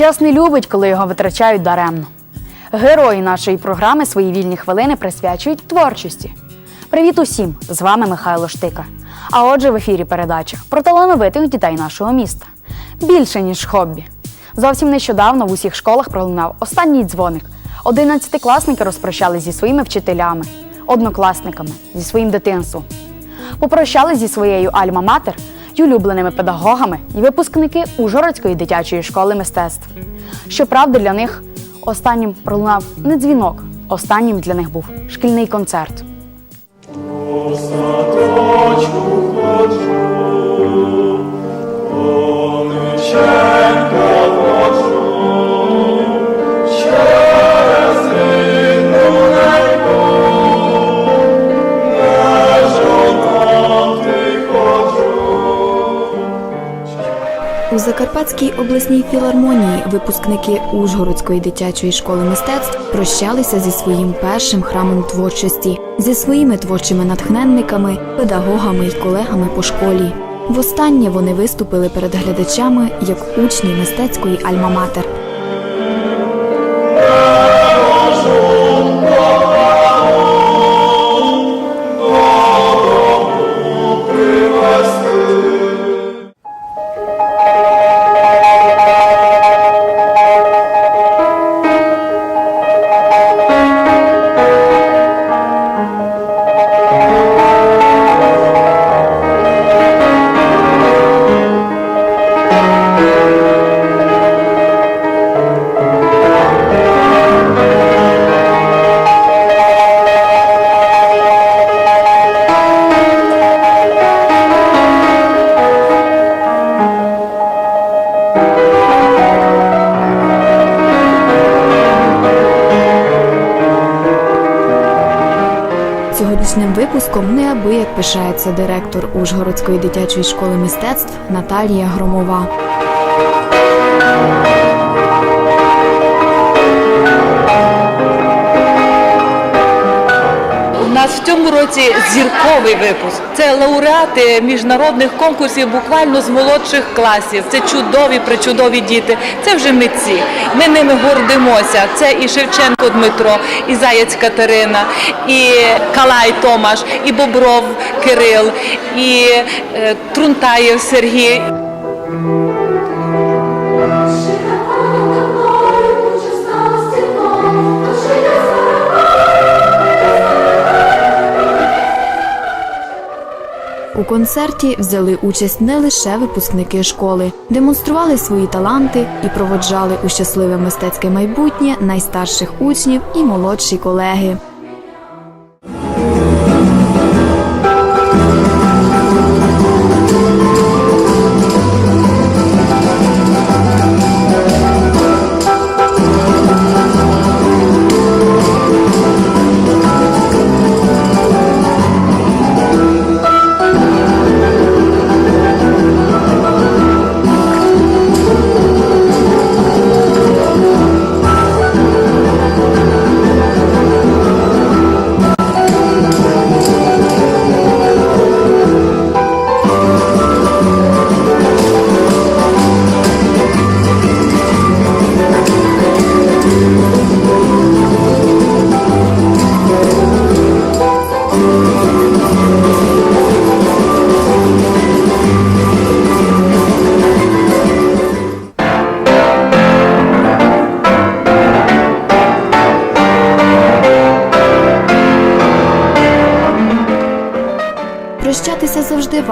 Час не любить, коли його витрачають даремно. Герої нашої програми свої вільні хвилини присвячують творчості. Привіт усім! З вами Михайло Штика. А отже, в ефірі передача про талановитих дітей нашого міста. Більше, ніж хобі. Зовсім нещодавно в усіх школах пролунав останній дзвоник. Одинадцятикласники розпрощались зі своїми вчителями, однокласниками, зі своїм дитинством. Попрощались зі своєю альма-матер улюбленими педагогами і випускники Ужгородської дитячої школи мистецтв. Щоправда, для них останнім пролунав не дзвінок, останнім для них був шкільний концерт. У Закарпатській обласній філармонії випускники Ужгородської дитячої школи мистецтв прощалися зі своїм першим храмом творчості, зі своїми творчими натхненниками, педагогами й колегами по школі. Востаннє вони виступили перед глядачами як учні мистецької альма-матер. Цьогорічним випуском неабияк пишається директор Ужгородської дитячої школи мистецтв Наталія Громова. В цьому році зірковий випуск. Це лауреати міжнародних конкурсів буквально з молодших класів. Це чудові, причудові діти. Це вже митці. Ми ними гордимося. Це і Шевченко Дмитро, і Заєць Катерина, і Калай Томаш, і Бобров Кирил, і е, Трунтаєв Сергій. Концерті взяли участь не лише випускники школи, демонстрували свої таланти і проводжали у щасливе мистецьке майбутнє найстарших учнів і молодші колеги.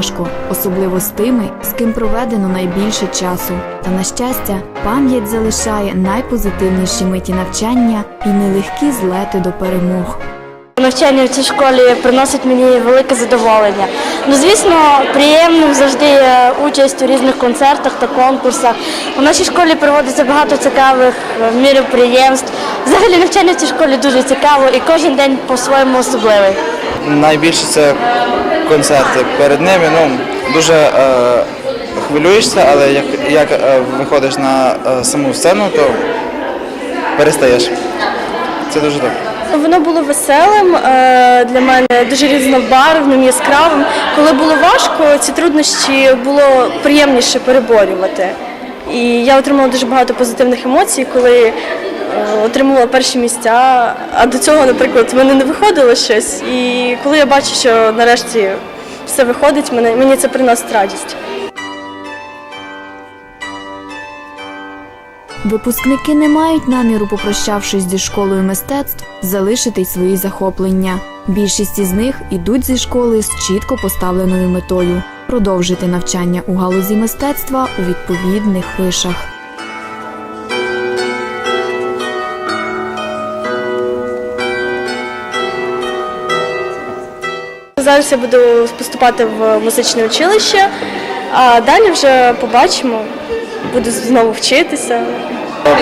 Важко, особливо з тими, з ким проведено найбільше часу. Та на щастя, пам'ять залишає найпозитивніші миті навчання і нелегкі злети до перемог. Навчання в цій школі приносить мені велике задоволення. Ну, звісно, приємним завжди є участь у різних концертах та конкурсах. У нашій школі проводиться багато цікавих е, міроприємств. Взагалі навчання в цій школі дуже цікаво і кожен день по-своєму особливий. Найбільше це концерти. Перед ними ну, дуже е, хвилюєшся, але як, як е, виходиш на е, саму сцену, то перестаєш. Це дуже добре. Воно було веселим е, для мене, дуже різнобарвним, яскравим. Коли було важко, ці труднощі було приємніше переборювати. І я отримала дуже багато позитивних емоцій, коли отримувала перші місця. А до цього, наприклад, в мене не виходило щось. І коли я бачу, що нарешті все виходить, мені це приносить радість. Випускники не мають наміру, попрощавшись зі школою мистецтв, залишити й свої захоплення. Більшість із них ідуть зі школи з чітко поставленою метою продовжити навчання у галузі мистецтва у відповідних вишах. Зараз я буду поступати в музичне училище, а далі вже побачимо. Буду знову вчитися.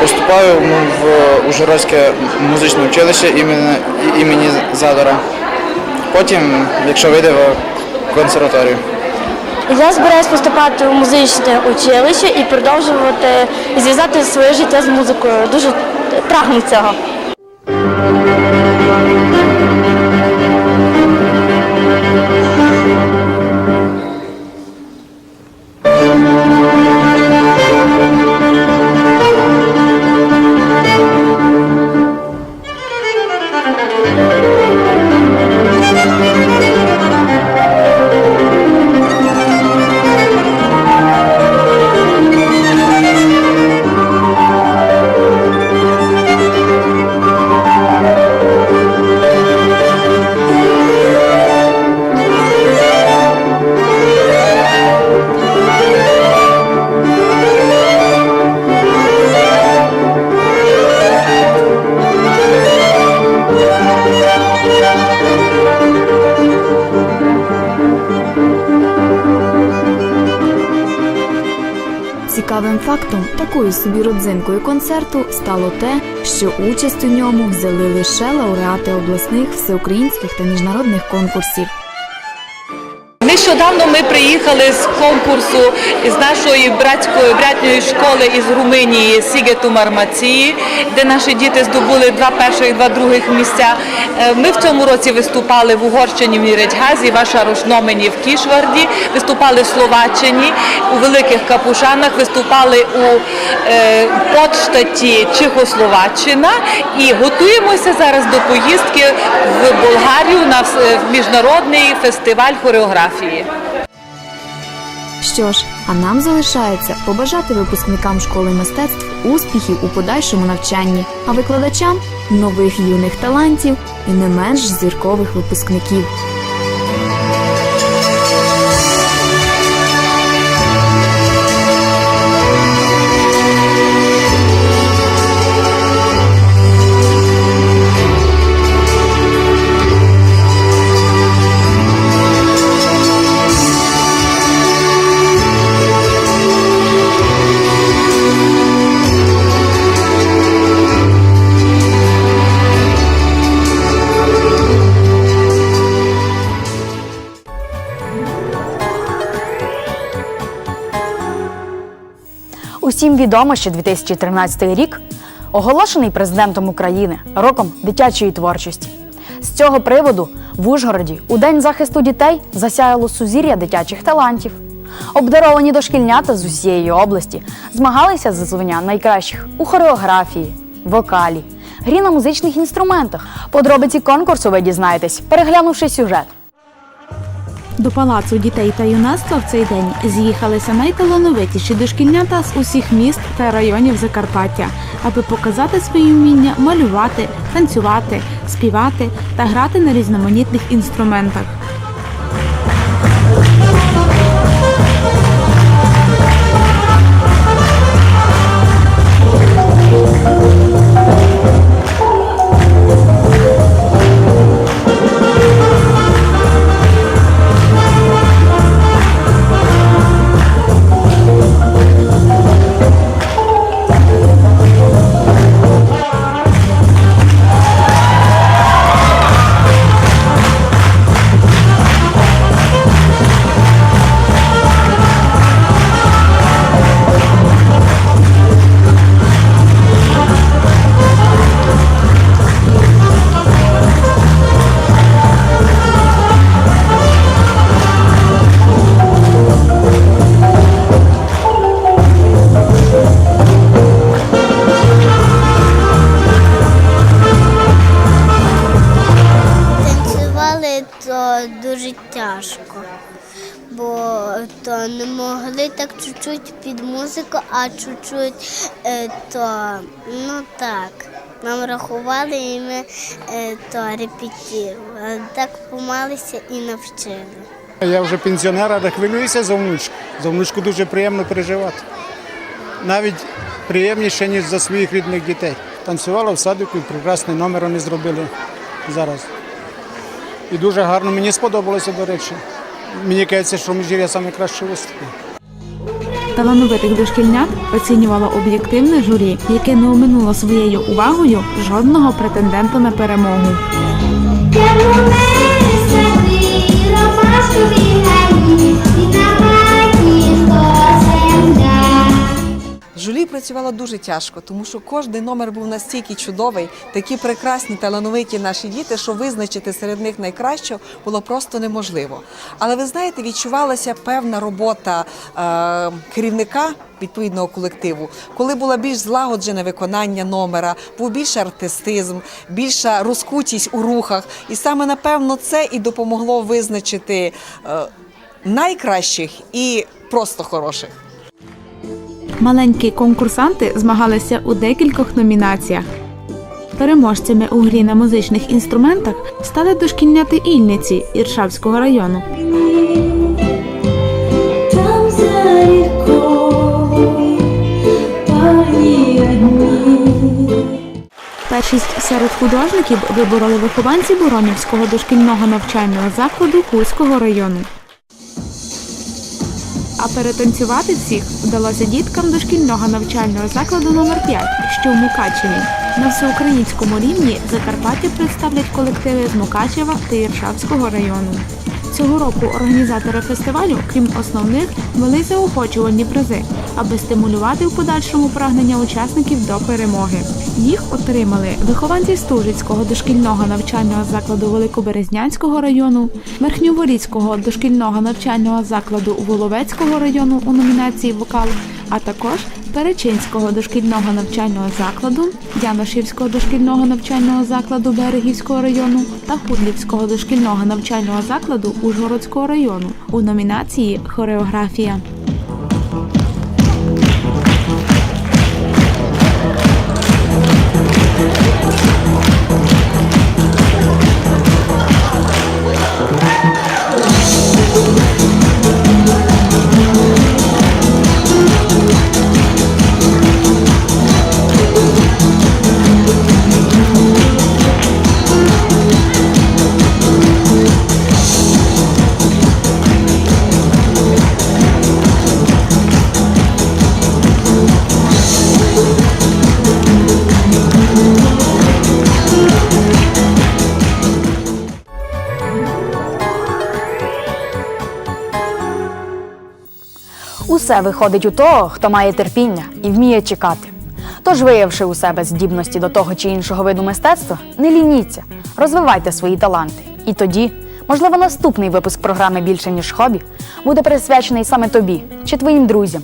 Поступаю ну, в Ужгородське музичне училище імені, імені Задора. Потім, якщо вийде, в консерваторію. Я збираюсь поступати в музичне училище і продовжувати зв'язати своє життя з музикою. Дуже прагну цього. thank you Цікавим фактом, такою собі родзинкою концерту стало те, що участь у ньому взяли лише лауреати обласних, всеукраїнських та міжнародних конкурсів. Нещодавно ми приїхали з конкурсу з нашої братської братньої школи із Румунії Сігету Мармації, де наші діти здобули два перших, два других місця. Е, Ми в цьому році виступали в Угорщині в Міредьгазі, ваша Рошномені в Кішварді, виступали в Словаччині у Великих Капушанах, виступали у е, Подштаті Чехословаччина і готуємося зараз до поїздки в Болгарію на міжнародний фестиваль хореографії. Що ж, а нам залишається побажати випускникам школи мистецтв успіхів у подальшому навчанні, а викладачам нових юних талантів і не менш зіркових випускників. Усім відомо, що 2013 рік оголошений президентом України роком дитячої творчості. З цього приводу в Ужгороді у День захисту дітей засяяло сузір'я дитячих талантів. Обдаровані дошкільнята з усієї області змагалися за звання найкращих у хореографії, вокалі, грі на музичних інструментах. Подробиці конкурсу ви дізнаєтесь, переглянувши сюжет. До палацу дітей та юнацтва в цей день з'їхалися найталановитіші дошкільнята з усіх міст та районів Закарпаття, аби показати свої вміння малювати, танцювати, співати та грати на різноманітних інструментах. Тяжко, бо то не могли так чуть-чуть під музику, а чуть-чуть е, то ну так. Нам рахували і ми е, то репетували. Так помалися і навчили. Я вже пенсіонер, але хвилююся за внучку. За внучку дуже приємно переживати. Навіть приємніше, ніж за своїх рідних дітей. Танцювала в садику і прекрасний номер вони зробили зараз. І дуже гарно мені сподобалося, до речі. Мені кажеться, що міжір'я найкраще виступив. Талановитих дошкільнят оцінювало об'єктивне журі, яке не оминуло своєю увагою жодного претендента на перемогу. Журі працювало дуже тяжко, тому що кожен номер був настільки чудовий, такі прекрасні талановиті наші діти, що визначити серед них найкращого було просто неможливо. Але ви знаєте, відчувалася певна робота е, керівника відповідного колективу, коли було більш злагоджене виконання номера, був більший артистизм, більша розкутість у рухах. І саме напевно це і допомогло визначити е, найкращих і просто хороших. Маленькі конкурсанти змагалися у декількох номінаціях. Переможцями у грі на музичних інструментах стали дошкільняти Ільниці Іршавського району. Першість серед художників вибороли вихованці Буронівського дошкільного навчального закладу Хуського району. А перетанцювати всіх вдалося діткам дошкільного навчального закладу номер 5 що в Мукачеві. На всеукраїнському рівні Закарпаття представлять колективи з Мукачева та Іршавського району. Цього року організатори фестивалю, крім основних, вели заохочувальні призи, аби стимулювати в подальшому прагнення учасників до перемоги. Їх отримали вихованці Стужицького дошкільного навчального закладу Великоберезнянського району, Верхньоворіцького дошкільного навчального закладу Воловецького району у номінації Вокал, а також Перечинського дошкільного навчального закладу, Яношівського дошкільного навчального закладу Берегівського району та Худлівського дошкільного навчального закладу Ужгородського району у номінації Хореографія. Усе виходить у того, хто має терпіння і вміє чекати. Тож, виявивши у себе здібності до того чи іншого виду мистецтва, не лініться, розвивайте свої таланти. І тоді, можливо, наступний випуск програми більше ніж хобі буде присвячений саме тобі чи твоїм друзям.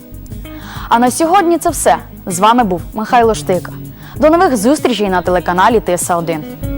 А на сьогодні це все. З вами був Михайло Штика. До нових зустрічей на телеканалі ТСА 1